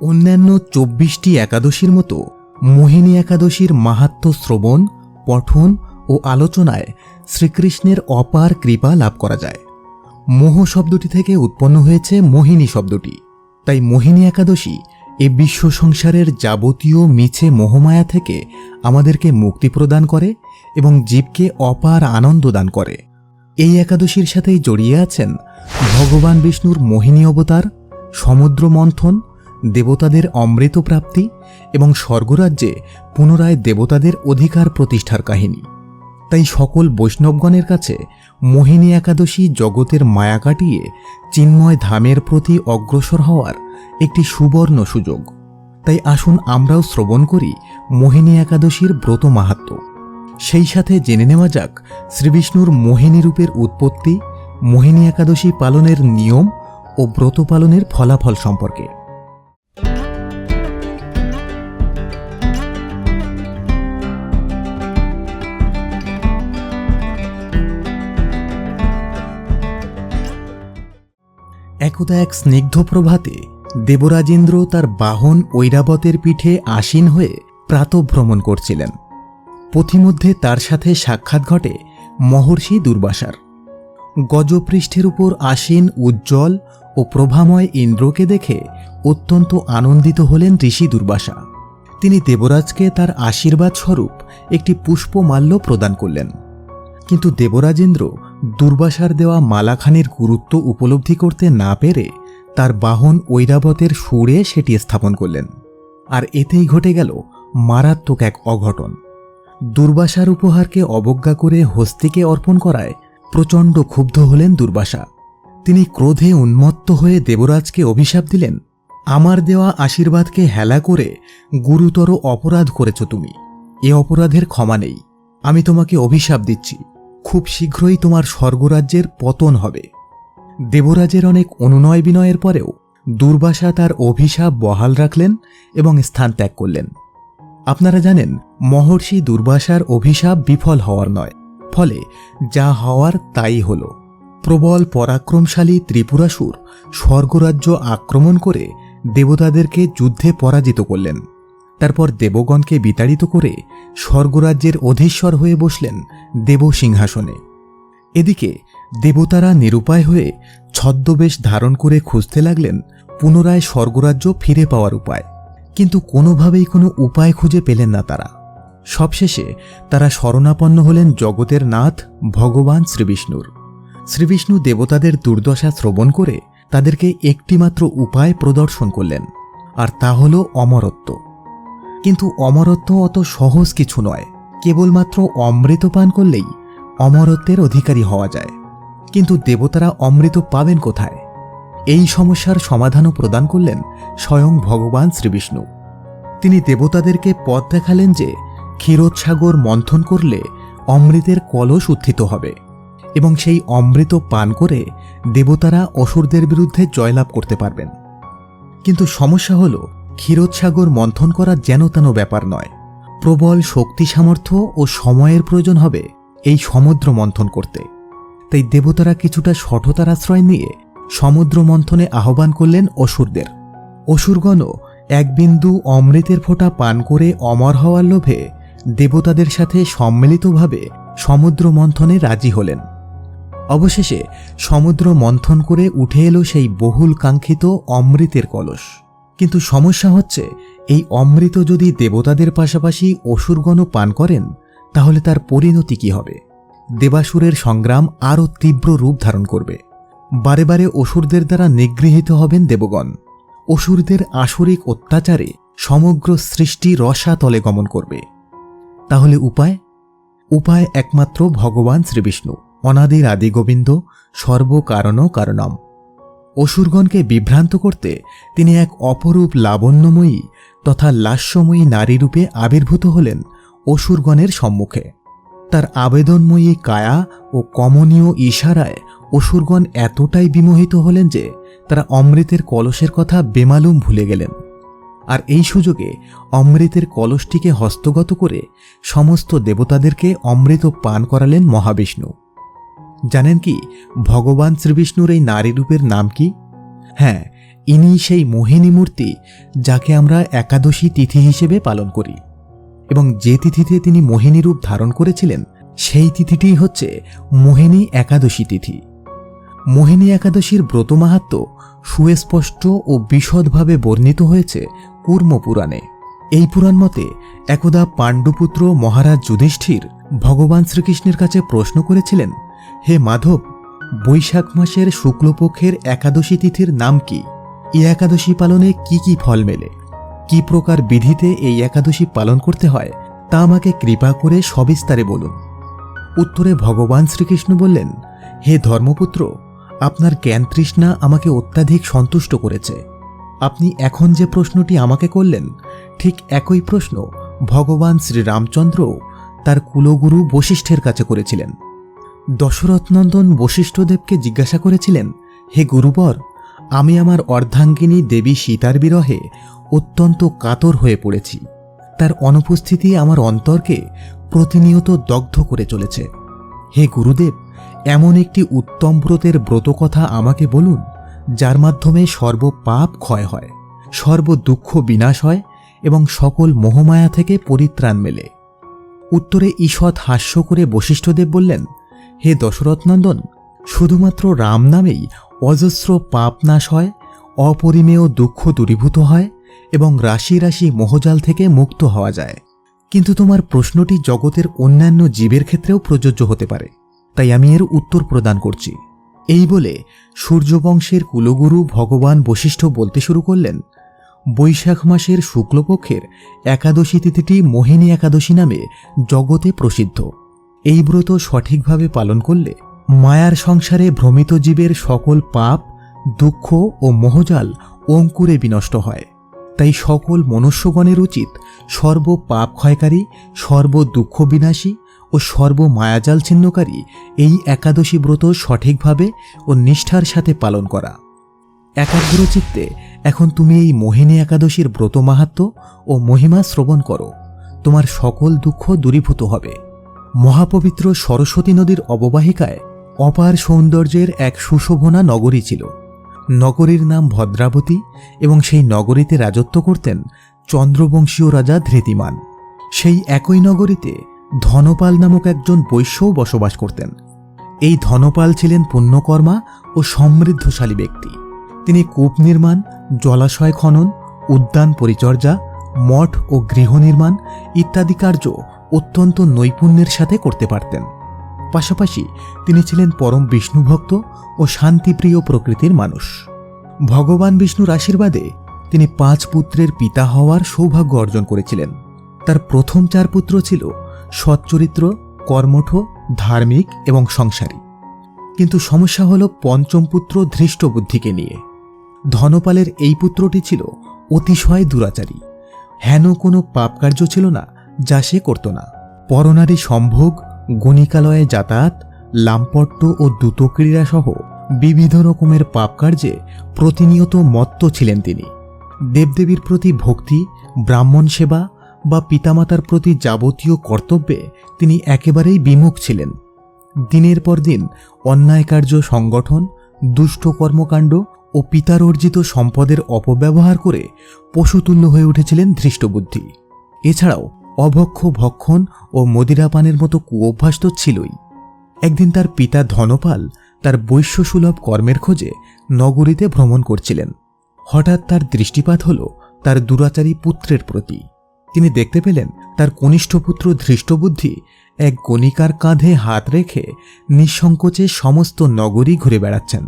অন্যান্য চব্বিশটি একাদশীর মতো মোহিনী একাদশীর মাহাত্ম শ্রবণ, পঠন ও আলোচনায় শ্রীকৃষ্ণের অপার কৃপা লাভ করা যায়। মোহ শব্দটি থেকে উৎপন্ন হয়েছে মোহিনী শব্দটি। তাই মোহিনী একাদশী এ বিশ্ব সংসারের যাবতীয় মিছে মোহমায়া থেকে আমাদেরকে মুক্তি প্রদান করে এবং জীবকে অপার আনন্দ দান করে। এই একাদশীর সাথেই জড়িয়ে আছেন ভগবান বিষ্ণুর মোহিনী অবতার, সমুদ্র মন্থন দেবতাদের অমৃত প্রাপ্তি এবং স্বর্গরাজ্যে পুনরায় দেবতাদের অধিকার প্রতিষ্ঠার কাহিনী। তাই সকল বৈষ্ণবগণের কাছে মোহিনী একাদশী জগতের মায়া কাটিয়ে চিন্ময় ধামের প্রতি অগ্রসর হওয়ার একটি সুবর্ণ সুযোগ। তাই আসুন আমরাও শ্রবণ করি মোহিনী একাদশীর ব্রত মাহাত্ম্য সেই সাথে জেনে নেওয়া যাক শ্রীবিষ্ণুর মোহিনী রূপের উৎপত্তি, মোহিনী একাদশী পালনের নিয়ম ও ব্রত পালনের ফলাফল সম্পর্কে। একদা এক স্নিগ্ধ প্রভাতে দেবরাজেন্দ্র তার বাহন ঐরাবতের পিঠে আসীন হয়ে প্রাতভ্রমণ করছিলেন। পথিমধ্যে তার সাথে সাক্ষাৎ ঘটে মহর্ষি দুর্বাসার। গজপৃষ্ঠের উপর আসীন, উজ্জ্বল ও প্রভাময় ইন্দ্রকে দেখে অত্যন্ত আনন্দিত হলেন ঋষি দুর্বাসা। তিনি দেবরাজকে তার আশীর্বাদ স্বরূপ একটি পুষ্পমাল্য প্রদান করলেন। কিন্তু দেবরাজেন্দ্র দুর্বাসার দেওয়া মালাখানির গুরুত্ব উপলব্ধি করতে না পেরে তার বাহন ঐরাবতের সুরে সেটি স্থাপন করলেন। আর এতেই ঘটে গেল মারাত্মক এক অঘটন। দুর্বাসার উপহারকে অবজ্ঞা করে হস্তিকে অর্পণ করায় প্রচণ্ড ক্ষুব্ধ হলেন দুর্বাসা। তিনি ক্রোধে উন্মত্ত হয়ে দেবরাজকে অভিশাপ দিলেন, আমার দেওয়া আশীর্বাদকে হেলা করে গুরুতর অপরাধ করেছ তুমি। এ অপরাধের ক্ষমা নেই, আমি তোমাকে অভিশাপ দিচ্ছি। খুব শীঘ্রই তোমার স্বর্গরাজ্যের পতন হবে। দেবরাজের অনেক অনুনয় বিনয়ের পরেও দুর্বাসা তার অভিশাপ বহাল রাখলেন এবং স্থান ত্যাগ করলেন। আপনারা জানেন, মহর্ষি দুর্বাসার অভিশাপ বিফল হওয়ার নয়, ফলে যা হওয়ার তাই হল। প্রবল পরাক্রমশালী ত্রিপুরাসুর স্বর্গরাজ্য আক্রমণ করে দেবতাদেরকে যুদ্ধে পরাজিত করলেন। তারপর দেবগণকে বিতাড়িত করে স্বর্গরাজ্যের অধীশ্বর হয়ে বসলেন দেবসিংহাসনে এদিকে দেবতারা নিরুপায় হয়ে ছদ্মবেশ ধারণ করে খুঁজতে লাগলেন পুনরায় স্বর্গরাজ্য ফিরে পাওয়ার উপায়। কিন্তু কোনোভাবেই কোনো উপায় খুঁজে পেলেন না তারা। সবশেষে তারা শরণাপন্ন হলেন জগতের নাথ ভগবান শ্রীবিষ্ণুর। শ্রীবিষ্ণু দেবতাদের দুর্দশা শ্রবণ করে তাদেরকে একটিমাত্র উপায় প্রদর্শন করলেন, আর তা হল অমরত্ব। কিন্তু অমরত্ব অত সহজ কিছু নয়। কেবলমাত্র অমৃত পান করলেই অমরত্বের অধিকারী হওয়া যায়। কিন্তু দেবতারা অমৃত পাবেন কোথায়? এই সমস্যার সমাধানও প্রদান করলেন স্বয়ং ভগবান শ্রীবিষ্ণু। তিনি দেবতাদেরকে পথ দেখালেন যে ক্ষীরোৎসাগর মন্থন করলে অমৃতের কলস উত্থিত হবে এবং সেই অমৃত পান করে দেবতারা অসুরদের বিরুদ্ধে জয়লাভ করতে পারবেন। কিন্তু সমস্যা হল ক্ষীরোৎসাগর মন্থন করা যেন তেন ব্যাপার নয়। প্রবল শক্তি সামর্থ্য ও সময়ের প্রয়োজন হবে এই সমুদ্র মন্থন করতে। তাই দেবতারা কিছুটা সঠতার আশ্রয় নিয়ে সমুদ্র মন্থনে আহ্বান করলেন অসুরদের। অসুরগণও এক বিন্দু অমৃতের ফোঁটা পান করে অমর হওয়ার লোভে দেবতাদের সাথে সম্মিলিতভাবে সমুদ্র মন্থনে রাজি হলেন। অবশেষে সমুদ্র মন্থন করে উঠে এলো সেই বহুল কাঙ্ক্ষিত অমৃতের কলস। কিন্তু সমস্যা হচ্ছে, এই অমৃত যদি দেবতাদের পাশাপাশি অসুরগণও পান করেন, তাহলে তার পরিণতি কি হবে? দেবাসুরের সংগ্রাম আরও তীব্র রূপ ধারণ করবে। বারে বারে অসুরদের দ্বারা নিগৃহীত হবেন দেবগণ। অসুরদের আসরিক অত্যাচারে সমগ্র সৃষ্টি রসাতলে গমন করবে। তাহলে উপায়? উপায় একমাত্র ভগবান শ্রীবিষ্ণু, অনাদির আদি গোবিন্দ সর্বকারণ কারণম। অসুরগণকে বিভ্রান্ত করতে তিনি এক অপরূপ লাবণ্যময়ী তথা লাস্যময়ী নারীরূপে আবির্ভূত হলেন অসুরগণের সম্মুখে। তার আবেদনময়ী কায়া ও কমনীয় ইশারায় অসুরগণ এতটাই বিমোহিত হলেন যে তারা অমৃতের কলসের কথা বেমালুম ভুলে গেলেন। আর এই সুযোগে অমৃতের কলসটিকে হস্তগত করে সমস্ত দেবতাদেরকে অমৃত পান করালেন মহাবিষ্ণু। জানেন কি, ভগবান শ্রীবিষ্ণুর এই নারী রূপের নাম কি? হ্যাঁ ইনি সেই মোহিনী মূর্তি যাকে আমরা একাদশী তিথি হিসেবে পালন করি। এবং যে তিথিতে তিনি মোহিনী রূপ ধারণ করেছিলেন, সেই তিথিটি হচ্ছে মোহিনী একাদশী তিথি। মোহিনী একাদশীর ব্রত মাহাত্ম সুস্পষ্ট ও বিশদভাবে বর্ণিত হয়েছে কূর্ম পুরাণে। এই পুরাণ মতে একদা পাণ্ডুপুত্র মহারাজ যুধিষ্ঠির ভগবান শ্রীকৃষ্ণের কাছে প্রশ্ন করেছিলেন হে মাধব, বৈশাখ মাসের শুক্লপক্ষের একাদশী তিথির নাম কি? এই একাদশী পালনে কি কি ফল মেলে? কি প্রকার বিধিতে এই একাদশী পালন করতে হয়? তা আমাকে কৃপা করে সবিস্তারে বলুন। উত্তরে ভগবান শ্রীকৃষ্ণ বললেন, হে ধর্মপুত্র, আপনার জ্ঞান তৃষ্ণা আমাকে অত্যাধিক সন্তুষ্ট করেছে। আপনি এখন যে প্রশ্নটি আমাকে করলেন, ঠিক একই প্রশ্ন ভগবান শ্রীরামচন্দ্র তার কুলগুরু বশিষ্ঠের কাছে করেছিলেন। দশরথনন্দন বশিষ্ঠদেবকে জিজ্ঞাসা করেছিলেন, হে গুরুবর, আমি আমার অর্ধাঙ্গিনী দেবী সীতার বিরহে অত্যন্ত কাতর হয়ে পড়েছি। তার অনুপস্থিতি আমার অন্তরকে প্রতিনিয়ত দগ্ধ করে চলেছে। হে গুরুদেব, এমন একটি উত্তম ব্রতের ব্রতকথা আমাকে বলুন, যার মাধ্যমে সর্ব পাপ ক্ষয় হয় সর্ব দুঃখ বিনাশ হয় এবং সকল মোহমায়া থেকে পরিত্রাণ মেলে। উত্তরে ঈষৎ হাস্য করে বশিষ্ঠদেব বললেন হে দশরথনন্দন, শুধুমাত্র রাম নামেই অজস্র পাপ নাশ হয়, অপরিমেয় দুঃখ দূরীভূত হয় এবং রাশি রাশি মোহজাল থেকে মুক্ত হওয়া যায়। কিন্তু তোমার প্রশ্নটি জগতের অন্যান্য জীবের ক্ষেত্রেও প্রযোজ্য হতে পারে, তাই আমি এর উত্তর প্রদান করছি। এই বলে সূর্যবংশের কুলগুরু ভগবান বশিষ্ঠ বলতে শুরু করলেন, বৈশাখ মাসের শুক্লপক্ষের একাদশী তিথিটি মোহিনী একাদশী নামে জগতে প্রসিদ্ধ। এই ব্রত সঠিকভাবে পালন করলে মায়ার সংসারে ভ্রমিত জীবের সকল পাপ, দুঃখ ও মোহজাল অঙ্কুরে বিনষ্ট হয়। তাই সকল মনুষ্যগণের উচিত সর্ব পাপ ক্ষয়কারী, সর্ব দুঃখ বিনাশী ও সর্ব মায়াজাল ছিন্নকারী এই একাদশী ব্রত সঠিকভাবে ও নিষ্ঠার সাথে পালন করা। একাগ্র চিত্তে এখন তুমি এই মোহিনী একাদশীর ব্রত মাহাত্ম ও মহিমা শ্রবণ করো। তোমার সকল দুঃখ দূরীভূত হবে। মহাপবিত্র সরস্বতী নদীর অববাহিকায় অপার সৌন্দর্যের এক সুশোভনা নগরী ছিল। নগরীর নাম ভদ্রাবতী এবং সেই নগরীতে রাজত্ব করতেন চন্দ্রবংশীয় রাজা ধৃতিমান। সেই একই নগরীতে ধনপাল নামক একজন বৈশ্যও বসবাস করতেন। এই ধনপাল ছিলেন পুণ্যকর্মা ও সমৃদ্ধশালী ব্যক্তি। তিনি কূপ নির্মাণ, জলাশয় খনন, উদ্যান পরিচর্যা, মঠ ও গৃহ নির্মাণ ইত্যাদি কার্য অত্যন্ত নৈপুণ্যের সাথে করতে পারতেন। পাশাপাশি তিনি ছিলেন পরম বিষ্ণুভক্ত ও শান্তিপ্রিয় প্রকৃতির মানুষ। ভগবান বিষ্ণুর আশীর্বাদে তিনি পাঁচ পুত্রের পিতা হওয়ার সৌভাগ্য অর্জন করেছিলেন। তার প্রথম চার পুত্র ছিল সচ্চরিত্র, কর্মঠ, ধার্মিক এবং সংসারী। কিন্তু সমস্যা হল পঞ্চম পুত্র ধৃষ্টবুদ্ধিকে নিয়ে। ধনপালের এই পুত্রটি ছিল অতিশয় দুরাচারী। হেন কোনো পাপকার্য ছিল না যা সে করত না। পরনারী সম্ভোগ, গণিকালয়ে যাতায়াত, লাম্পট্য ও দ্রুতক্রীড়া সহ বিবিধ রকমের পাপকার্যে প্রতিনিয়ত মত্ত ছিলেন তিনি। দেবদেবীর প্রতি ভক্তি, ব্রাহ্মণ সেবা বা পিতামাতার প্রতি যাবতীয় কর্তব্যে তিনি একেবারেই বিমুখ ছিলেন। দিনের পর দিন অন্যায় কার্য সংগঠন, দুষ্ট কর্মকাণ্ড ও পিতার অর্জিত সম্পদের অপব্যবহার করে পশুতুল্য হয়ে উঠেছিলেন ধৃষ্টবুদ্ধি। এছাড়াও অভক্ষ ভক্ষণ ও মদিরাপানের মতো কুঅভ্যাস তো ছিলই। একদিন তার পিতা ধনপাল তার বৈশ্যসুলভ কর্মের খোঁজে নগরীতে ভ্রমণ করছিলেন। হঠাৎ তার দৃষ্টিপাত হল তার দুরাচারী পুত্রের প্রতি। তিনি দেখতে পেলেন তার কনিষ্ঠ পুত্র ধৃষ্টবুদ্ধি এক গণিকার কাঁধে হাত রেখে নিঃসংকোচে সমস্ত নগরী ঘুরে বেড়াচ্ছেন।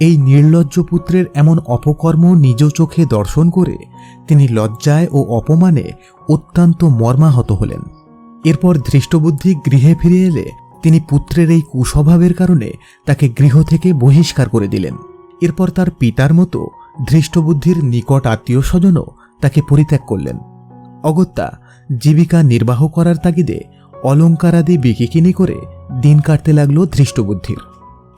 এই নির্লজ্জ পুত্রের এমন অপকর্ম নিজ চোখে দর্শন করে তিনি লজ্জায় ও অপমানে অত্যন্ত মর্মাহত হলেন। এরপর ধৃষ্টবুদ্ধি গৃহে ফিরে এলে তিনি পুত্রের এই কুস্বভাবের কারণে তাকে গৃহ থেকে বহিষ্কার করে দিলেন। এরপর তার পিতার মতো ধৃষ্টবুদ্ধির নিকট আত্মীয় স্বজনও তাকে পরিত্যাগ করলেন। অগত্যা জীবিকা নির্বাহ করার তাগিদে অলঙ্কারাদি বিকিকিনি করে দিন কাটতে লাগল ধৃষ্টবুদ্ধির।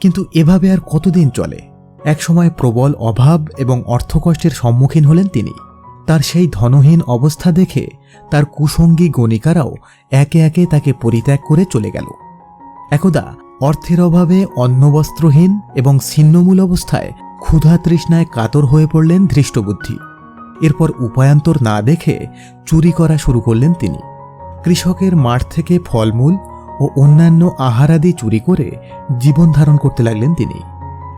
কিন্তু এভাবে আর কতদিন চলে? একসময় প্রবল অভাব এবং অর্থকষ্টের সম্মুখীন হলেন তিনি। তার সেই ধনহীন অবস্থা দেখে তার কুসঙ্গী গণিকারাও একে একে তাকে পরিত্যাগ করে চলে গেল। একদা অর্থের অভাবে অন্নবস্ত্রহীন এবং ছিন্নমূল অবস্থায় ক্ষুধা তৃষ্ণায় কাতর হয়ে পড়লেন ধৃষ্টবুদ্ধি। এরপর উপায়ান্তর না দেখে চুরি করা শুরু করলেন তিনি। কৃষকের মাঠ থেকে ফলমূল ও অন্যান্য আহারাদি চুরি করে জীবন ধারণ করতে লাগলেন তিনি।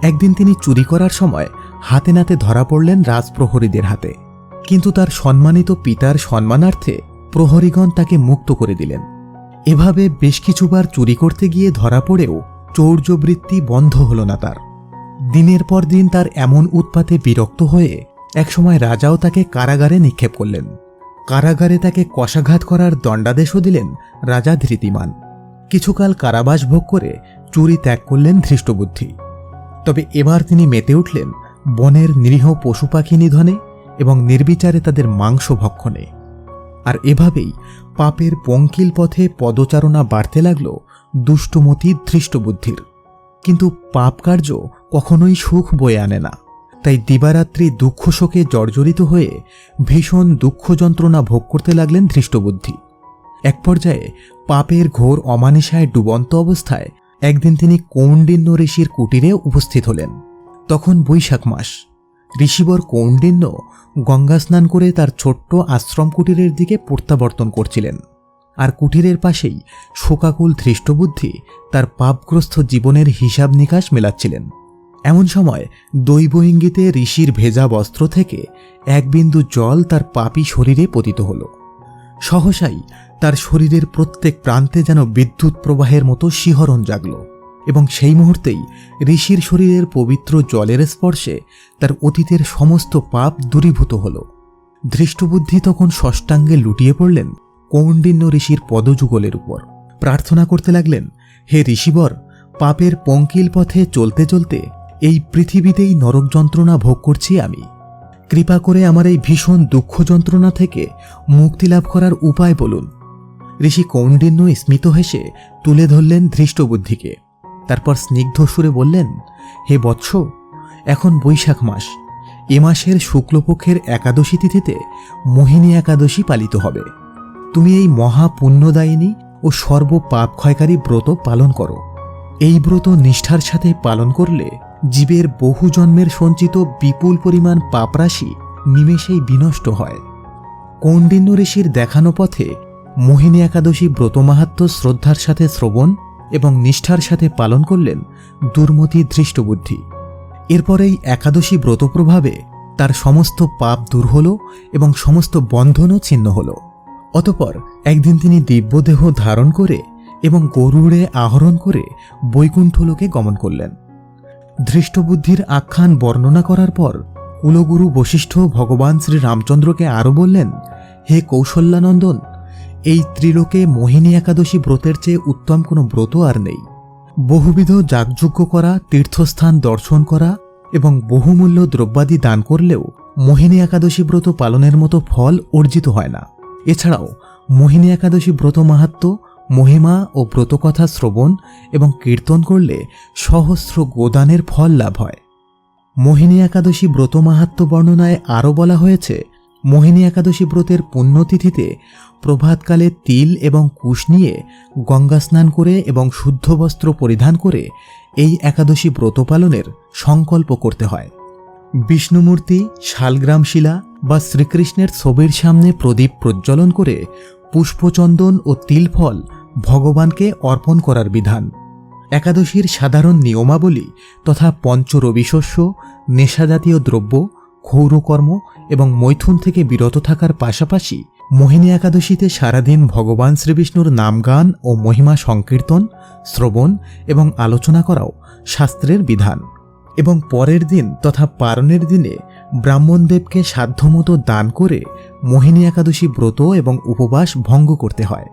একদিন তিনি চুরি করার সময় হাতে নাতে ধরা পড়লেন রাজপ্রহরীদের হাতে। কিন্তু তার সম্মানিত পিতার সম্মানার্থে প্রহরীগণ তাকে মুক্ত করে দিলেন। এভাবে বেশ কিছুবার চুরি করতে গিয়ে ধরা পড়েও চৌর্যবৃত্তি বন্ধ হল না তার। দিনের পর দিন তার এমন উৎপাতে বিরক্ত হয়ে একসময় রাজাও তাকে কারাগারে নিক্ষেপ করলেন। কারাগারে তাকে কষাঘাত করার দণ্ডাদেশও দিলেন রাজা ধৃতিমান। কিছুকাল কারাবাস ভোগ করে চুরি ত্যাগ করলেন ধৃষ্টবুদ্ধি। তবে এবার তিনি মেতে উঠলেন বনের নিরীহ পশু পাখি নিধনে এবং নির্বিচারে তাদের মাংস ভক্ষণে। আর এভাবেই পাপের পঙ্কিল পথে পদচারণা বাড়তে লাগল দুষ্টমতি ধৃষ্টবুদ্ধির। কিন্তু পাপ কার্য কখনোই সুখ বয়ে আনে না। তাই দিবারাত্রি দুঃখ শোকে জর্জরিত হয়ে ভীষণ দুঃখ যন্ত্রণা ভোগ করতে লাগলেন ধৃষ্টবুদ্ধি। এক পর্যায়ে পাপের ঘোর অমানিসায় ডুবন্ত অবস্থায় একদিন তিনি কৌণ্ডিন্য ঋষির কুটিরে উপস্থিত হলেন। তখন বৈশাখ মাস। ঋষিবর কৌণ্ডিন্য গঙ্গা স্নান করে তার ছোট্ট আশ্রম কুটিরের দিকে প্রত্যাবর্তন করছিলেন। আর কুটিরের পাশেই শোকাকুল ধৃষ্টবুদ্ধি তার পাপগ্রস্ত জীবনের হিসাব নিকাশ মেলাচ্ছিলেন। এমন সময় দৈব ইঙ্গিতে ঋষির ভেজা বস্ত্র থেকে এক বিন্দু জল তার পাপী শরীরে পতিত হল। সহসাই তার শরীরের প্রত্যেক প্রান্তে যেন বিদ্যুৎ প্রবাহের মতো শিহরণ জাগল এবং সেই মুহূর্তেই ঋষির শরীরের পবিত্র জলের স্পর্শে তার অতীতের সমস্ত পাপ দূরীভূত হল। ধৃষ্টবুদ্ধি তখন ষষ্ঠাঙ্গে লুটিয়ে পড়লেন কৌণ্ডিন্য ঋষির পদযুগলের উপর। প্রার্থনা করতে লাগলেন, হে ঋষিবর, পাপের পঙ্কিল পথে চলতে চলতে এই পৃথিবীতেই নরক যন্ত্রণা ভোগ করছি আমি। কৃপা করে আমার এই ভীষণ দুঃখ যন্ত্রণা থেকে মুক্তি লাভ করার উপায় বলুন। ঋষি কৌণ্ডিন্য স্মিত হেসে তুলে ধরলেন ধৃষ্টবুদ্ধিকে। তারপর স্নিগ্ধ সুরে বললেন, হে বৎস, এখন বৈশাখ মাস। এ মাসের শুক্লপক্ষের একাদশী তিথিতে মোহিনী একাদশী পালিত হবে। তুমি এই মহা পুণ্যদায়িনী ও সর্ব পাপ ব্রত পালন করো। এই ব্রত নিষ্ঠার সাথে পালন করলে জীবের বহু জন্মের সঞ্চিত বিপুল পরিমাণ পাপরাশি নিমেষেই বিনষ্ট হয়। কৌণ্ডিন্য ঋষির দেখানো পথে মোহিনী একাদশী ব্রত মাহাত্ম শ্রদ্ধার সাথে শ্রবণ এবং নিষ্ঠার সাথে পালন করলেন দুর্মতি ধৃষ্টবুদ্ধি। এরপর এই একাদশী ব্রত প্রভাবে তার সমস্ত পাপ দূর হল এবং সমস্ত বন্ধনও ছিন্ন হল। অতপর একদিন তিনি দিব্যদেহ ধারণ করে এবং গরুড়ে আহরণ করে বৈকুণ্ঠলোকে গমন করলেন। ধৃষ্টবুদ্ধির আখ্যান বর্ণনা করার পর কুলগুরু বশিষ্ঠ ভগবান শ্রী রামচন্দ্রকে আরও বললেন, হে কৌশল্যানন্দন, এই ত্রিলোকে মোহিনী একাদশী ব্রতের চেয়ে উত্তম কোনো ব্রত আর নেই। বহুবিধ যাগযজ্ঞ করা, তীর্থস্থান দর্শন করা এবং বহুমূল্য দ্রব্যাদি দান করলেও মোহিনী একাদশী ব্রত পালনের মতো ফল অর্জিত হয় না। এছাড়াও, মোহিনী একাদশী ব্রত মাহাত্ম মহিমা ও ব্রতকথা শ্রবণ এবং কীর্তন করলে সহস্র গোদানের ফল লাভ হয়। মোহিনী একাদশী ব্রত মাহাত্ম বর্ণনায় আরও বলা হয়েছে, মোহিনী একাদশী ব্রতের পুণ্যতিথিতে প্রভাতকালে তিল এবং কুশ নিয়ে গঙ্গা স্নান করে এবং শুদ্ধ বস্ত্র পরিধান করে এই একাদশী ব্রত পালনের সংকল্প করতে হয়। বিষ্ণুমূর্তি, শালগ্রাম শিলা বা শ্রীকৃষ্ণের ছবির সামনে প্রদীপ প্রজ্বলন করে পুষ্পচন্দন ও তিলফল ভগবানকে অর্পণ করার বিধান। একাদশীর সাধারণ নিয়মাবলী তথা পঞ্চরবিশস্য, নেশাজাতীয় দ্রব্য, ক্ষৌরকর্ম এবং মৈথুন থেকে বিরত থাকার পাশাপাশি মোহিনী একাদশীতে সারাদিন ভগবান শ্রীবিষ্ণুর নামগান ও মহিমা সংকীর্তন, শ্রবণ এবং আলোচনা করাও শাস্ত্রের বিধান। এবং পরের দিন তথা পারণের দিনে ব্রাহ্মণদেবকে সাধ্যমতো দান করে মোহিনী একাদশী ব্রত এবং উপবাস ভঙ্গ করতে হয়।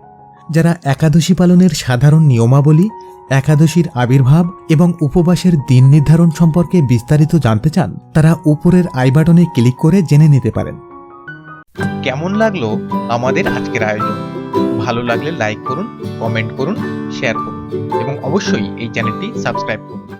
যারা একাদশী পালনের সাধারণ নিয়মাবলী, একাদশীর আবির্ভাব এবং উপবাসের দিন নির্ধারণ সম্পর্কে বিস্তারিত জানতে চান, তারা উপরের আই বাটনে ক্লিক করে জেনে নিতে পারেন। কেমন লাগল আমাদের আজকের আয়োজন? ভালো লাগলে লাইক করুন, কমেন্ট করুন, শেয়ার করুন এবং অবশ্যই এই চ্যানেলটি সাবস্ক্রাইব করুন।